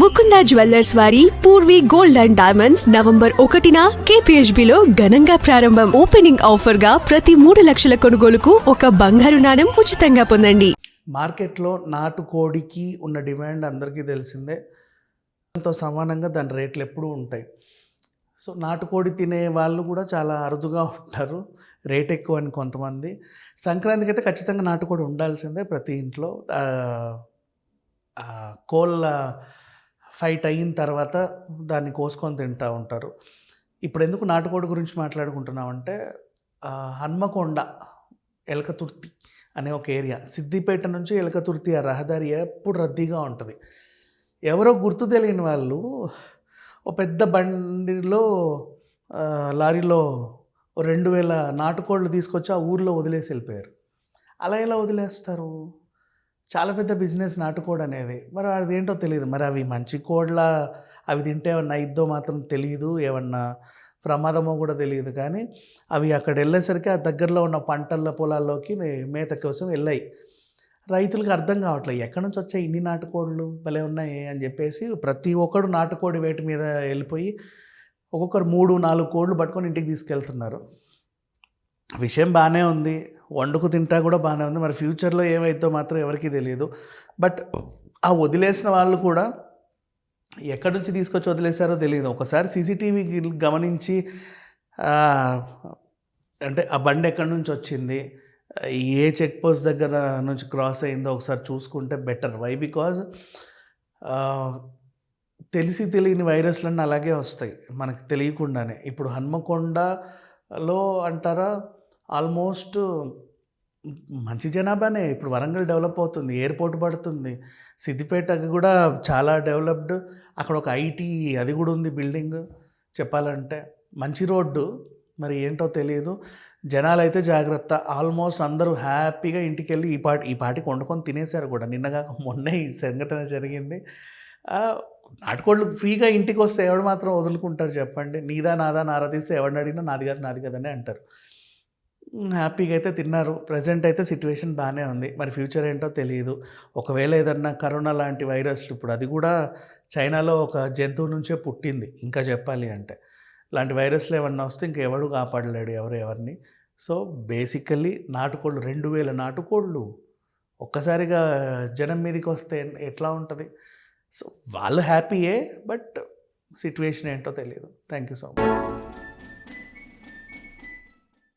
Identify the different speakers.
Speaker 1: Mukunda jewellers వారి Poorvi gold and diamonds November ఒకటిన KPHB లో ఘనంగా ప్రారంభం ఓపెనింగ్ ఆఫర్గా ప్రతి మూడు లక్షల కొనుగోలుకు ఒక బంగారు నాణెం ఉచితంగా పొందండి.
Speaker 2: మార్కెట్లో నాటుకోడికి ఉన్న డిమాండ్ అందరికీ తెలిసిందే. దాంతో సమానంగా దాని రేట్లు ఎప్పుడూ ఉంటాయి. సో నాటుకోడి తినే వాళ్ళు కూడా చాలా అరుదుగా ఉంటారు. రేట్ ఎక్కువ అని కొంతమంది. సంక్రాంతికి అయితే ఖచ్చితంగా నాటుకోడి ఉండాల్సిందే ప్రతి ఇంట్లో. కోళ్ళ ఫైట్ అయిన తర్వాత దాన్ని కోసుకొని తింటూ ఉంటారు. ఇప్పుడు ఎందుకు నాటుకోడి గురించి మాట్లాడుకుంటున్నామంటే హన్మకొండ ఎలకతుర్తి అనే ఒక ఏరియా. సిద్దిపేట నుంచి ఎలకతుర్తి ఆ రహదారి ఎప్పుడు రద్దీగా ఉంటుంది. ఎవరో గుర్తు తెలియని వాళ్ళు ఓ పెద్ద బండిలో లారీలో రెండు వేల నాటుకోళ్ళు తీసుకొచ్చి ఆ ఊర్లో వదిలేసి వెళ్ళిపోయారు. అలా ఎలా వదిలేస్తారు? చాలా పెద్ద బిజినెస్ నాటుకోడి అనేది మరి అది ఏంటో తెలియదు మరి అవి మంచి కోళ్ళ అవి తింటే ఏమన్నా అయిద్దో మాత్రం తెలియదు ఏమన్నా ప్రమాదమో కూడా తెలియదు కానీ అవి అక్కడ వెళ్ళేసరికి ఆ దగ్గరలో ఉన్న పంటల పొలాల్లోకి మేత కోసం వెళ్ళాయి రైతులకు అర్థం కావట్లేదు. ఎక్కడి నుంచి వచ్చాయి ఇన్ని నాటుకోళ్ళు భలే ఉన్నాయి అని చెప్పేసి ప్రతి ఒక్కడు నాటుకోడి వేటి మీద వెళ్ళిపోయి ఒక్కొక్కరు మూడు నాలుగు కోళ్ళు పట్టుకొని ఇంటికి తీసుకెళ్తున్నారు. విషయం బాగానే ఉంది. వండుకు తింటా కూడా బాగానే ఉంది. మరి ఫ్యూచర్లో ఏమైతో మాత్రం ఎవరికీ తెలియదు బట్ ఆ వదిలేసిన వాళ్ళు కూడా ఎక్కడి నుంచి తీసుకొచ్చి వదిలేశారో తెలియదు ఒకసారి సీసీటీవీ గమనించి అంటే ఆ బండి ఎక్కడి నుంచి వచ్చింది ఏ చెక్ పోస్ట్ దగ్గర నుంచి క్రాస్ అయిందో ఒకసారి చూసుకుంటే బెటర్. వై? బికాజ్ తెలిసి తెలియని వైరస్లన్నీ అలాగే వస్తాయి మనకి తెలియకుండానే. ఇప్పుడు హన్మకొండలో అంటారా? ఆల్మోస్ట్ మంచి జనాభానే. ఇప్పుడు వరంగల్ డెవలప్ అవుతుంది ఎయిర్పోర్ట్ పడుతుంది సిద్దిపేట కూడా చాలా డెవలప్డ్. అక్కడ ఒక ఐటీ అది కూడా ఉంది బిల్డింగ్ చెప్పాలంటే. మంచి రోడ్డు మరి ఏంటో తెలియదు జనాలు అయితే జాగ్రత్త. ఆల్మోస్ట్ అందరూ హ్యాపీగా ఇంటికి వెళ్ళి ఈ పాటి ఈ పాటికి వండుకొని తినేశారు కూడా. నిన్నగాక మొన్నే ఈ సంఘటన జరిగింది. నాటుకోళ్ళు ఫ్రీగా ఇంటికి వస్తే ఎవడు మాత్రం వదులుకుంటారు చెప్పండి. నీదా నాదా నారా తీస్తే ఎవరిని అడిగినా నాది కాదు నాది కదనే అంటారు. హ్యాపీగా అయితే తిన్నారు. ప్రజెంట్ అయితే సిచ్యువేషన్ బాగానే ఉంది. మరి ఫ్యూచర్ ఏంటో తెలియదు ఒకవేళ ఏదన్నా కరోనా లాంటి వైరస్లు ఇప్పుడు అది కూడా చైనాలో ఒక జంతువు నుంచే పుట్టింది. ఇంకా చెప్పాలి అంటే. ఇలాంటి వైరస్లు ఏమన్నా వస్తే ఇంకెవడు కాపాడలేడు ఎవరు ఎవరిని. సో బేసికల్లీ నాటుకోళ్ళు రెండు వేల నాటుకోళ్ళు ఒక్కసారిగా జనం మీదకి వస్తే ఎట్లా ఉంటుంది? సో వాళ్ళు హ్యాపీయే బట్ సిచ్యువేషన్ ఏంటో తెలియదు థ్యాంక్ యూ సో మచ్.